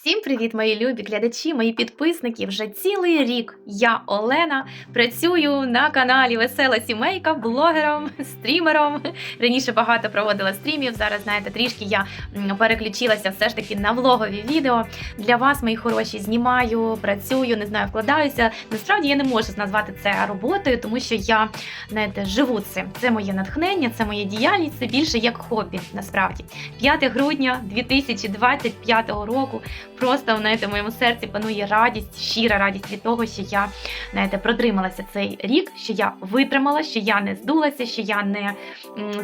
Всім привіт, мої любі глядачі, мої підписники. Вже цілий рік я Олена працюю на каналі Весела Сімейка, блогером, стрімером. Раніше багато проводила стрімів. Зараз знаєте, трішки я переключилася все ж таки на влогові відео. Для вас, мої хороші, знімаю, працюю, не знаю, вкладаюся. Насправді я не можу назвати це роботою, тому що я знаєте, живу цим. Це моє натхнення, це моя діяльність. Це більше як хобі. Насправді, 5 грудня 2025 року. Просто знаєте, в моєму серці панує радість, щира радість від того, що я знаєте, протрималася цей рік, що я витримала, що я не здулася, що я не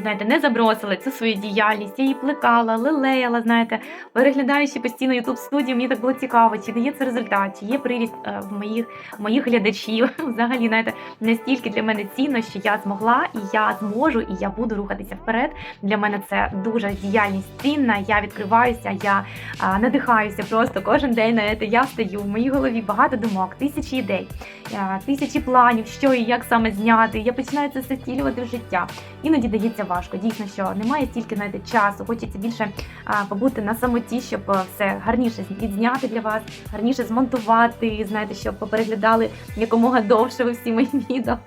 знаєте, не забросила цю свою діяльність. Я її плекала, лелеяла, знаєте, переглядаючи постійно youtube студію, мені так було цікаво, чи дає це результат, чи є приріст е, в моїх моїх глядачів. Взагалі, знаєте, настільки для мене цінно, що я змогла, і я зможу, і я буду рухатися вперед. Для мене це дуже діяльність цінна. Я відкриваюся, я надихаюся просто кожен день на це. Я встаю. В моїй голові багато думок, тисячі ідей, тисячі планів, що і як саме зняти. Я починаю це все втілювати в життя. Іноді дається важко. Дійсно, що немає стільки знаєте, часу. Хочеться більше побути на самоті, щоб все гарніше відзняти для вас, гарніше змонтувати. Знаєте, щоб попереглядали якомога довше ви всі мої відео.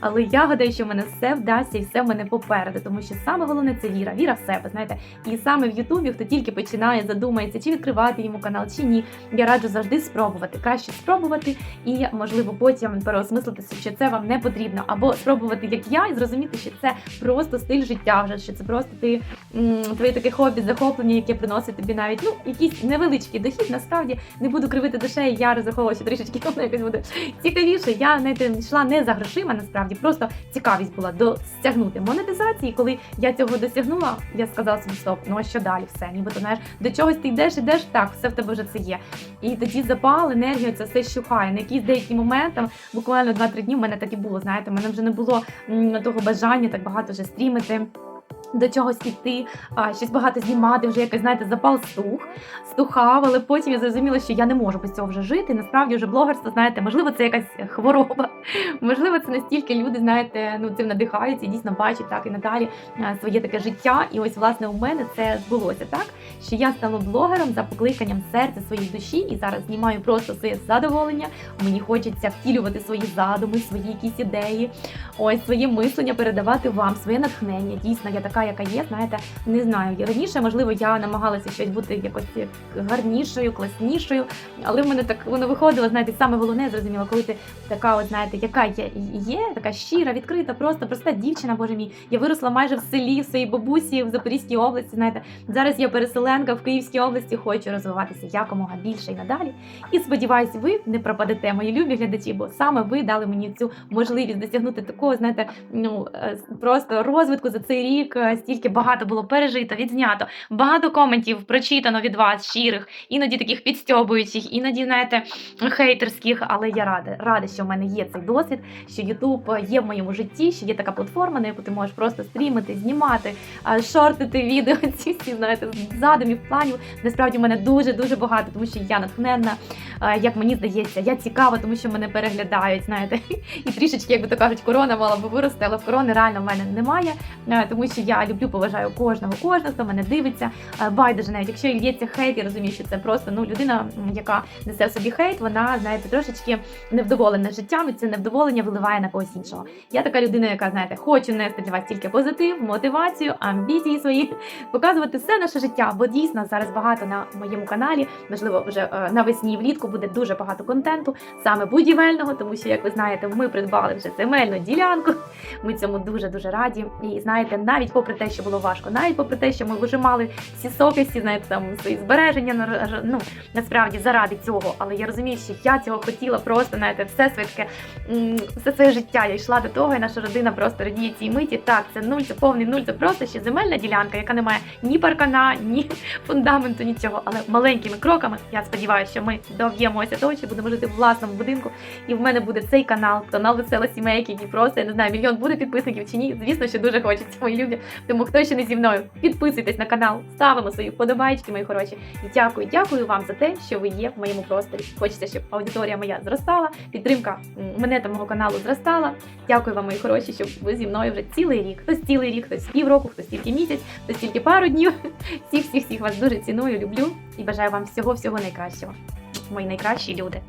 Але я гадаю, що в мене все вдасться і все в мене попереду, тому що саме головне це віра, віра в себе. Знаєте, і саме в Ютубі, хто тільки починає, задумається, чи відкривати йому канал, чи ні. Я раджу завжди спробувати. Краще спробувати і, можливо, потім переосмислитися, що це вам не потрібно, або спробувати, як я, і зрозуміти, що це просто стиль життя, вже що це просто ти твоє таке хобі, захоплення, яке приносить тобі навіть ну якийсь невеличкий дохід. Насправді не буду кривити душею, я розраховувала, що трішечки якось буде цікавіше. Я знаєте, йшла не за грошима, насправді просто цікавість була досягнути монетизації. Коли я цього досягнула, я сказала собі стоп, ну а що далі? Все, нібито знаєш, до чогось ти йдеш, ідеш, так, все в тебе вже це є. І тоді запал, енергія, це все щухає. На якісь деякі моменти, буквально 2-3 дні в мене так і було. Знаєте, в мене вже не було того бажання так багато вже стрімити. До чогось іти, а, щось багато знімати, вже якось, знаєте, запал стух, стухав, але потім я зрозуміла, що я не можу без цього вже жити. Насправді вже блогерство, знаєте, можливо, це якась хвороба, можливо, це настільки люди, знаєте, ну цим надихаються і дійсно бачать так і надалі своє таке життя. І ось, власне, у мене це збулося так, що я стала блогером за покликанням серця своєї душі, і зараз знімаю просто своє задоволення. Мені хочеться втілювати свої задуми, свої якісь ідеї, ось своє мислення передавати вам, своє натхнення. Дійсно, я така, яка є. Знаєте, не знаю. Раніше, можливо, я намагалася щось бути якось гарнішою, класнішою, але в мене так воно виходило. Знаєте, саме головне я зрозуміла, коли ти така, от знаєте, яка є, є така щира, відкрита, просто проста дівчина, боже мій. Я виросла майже в селі, в своїй бабусі в Запорізькій області. Знаєте, зараз я переселенка в Київській області, хочу розвиватися якомога більше і надалі. І сподіваюсь, ви не пропадете, мої любі глядачі, бо саме ви дали мені цю можливість досягнути такого, знаєте, ну е, просто розвитку за цей рік. Е, Стільки багато було пережито, відзнято, багато коментів прочитано від вас, щирих, іноді таких підстьобуючих, іноді, знаєте, хейтерських. Але я рада, рада, що в мене є цей досвід, що Ютуб є в моєму житті, що є така платформа, на яку ти можеш просто стрімити, знімати, е, шортити відео. Ці всі знаєте, задумів, планів. Насправді в мене дуже дуже багато, тому що я натхненна, е, як мені здається, я цікава, тому що мене переглядають. Знаєте, і трішечки, як би то кажуть, корона мала би вирости, але корони реально в мене немає, е, тому що я люблю, поважаю кожного, кожного, хто мене дивиться. Е, Байдуже, навіть якщо і лється хейт, я розумію, що це просто ну людина, яка несе в собі хейт, вона знаєте трошечки невдоволена життям, і це невдоволення виливає на когось іншого. Я така людина, яка знаєте, хочу нести для вас тільки позитив, мотивацію, амбіції свої, показувати все наше життя. Бо дійсно зараз багато на моєму каналі, можливо, вже е, навесні влітку буде дуже багато контенту, саме будівельного, тому що, як ви знаєте, ми придбали вже земельну ділянку. Ми цьому дуже дуже раді. І знаєте, навіть попри те, що було важко, навіть попри те, що ми вижимали всі соки, всі знаєте, там свої збереження ну насправді заради цього. Але я розумію, що я цього хотіла просто знаєте, все своє таке все своє життя. Я йшла до того, і наша родина просто радіє цій миті. Так, це нуль, це повний нуль, це просто ще земельна ділянка, яка не має ні паркана, ні фундаменту, нічого. Але маленькими кроками я сподіваюся, що ми доб'ємося того, що будемо жити в власному будинку. І в мене буде цей канал, канал Весела Сімейки, який просто я не знаю, мільйон буде підписників чи ні. Звісно, що дуже хочеться, мої любі. Тому хто ще не зі мною, підписуйтесь на канал, ставимо свої вподобайки, мої хороші. І дякую, дякую вам за те, що ви є в моєму просторі. Хочеться, щоб аудиторія моя зростала, підтримка мене та мого каналу зростала. Дякую вам, мої хороші, щоб ви зі мною вже цілий рік. Хтось цілий рік, хтось півроку, хтось тільки місяць, хтось тільки пару днів. Всіх, всіх, всіх вас дуже ціную, люблю і бажаю вам всього, всього найкращого. Мої найкращі люди.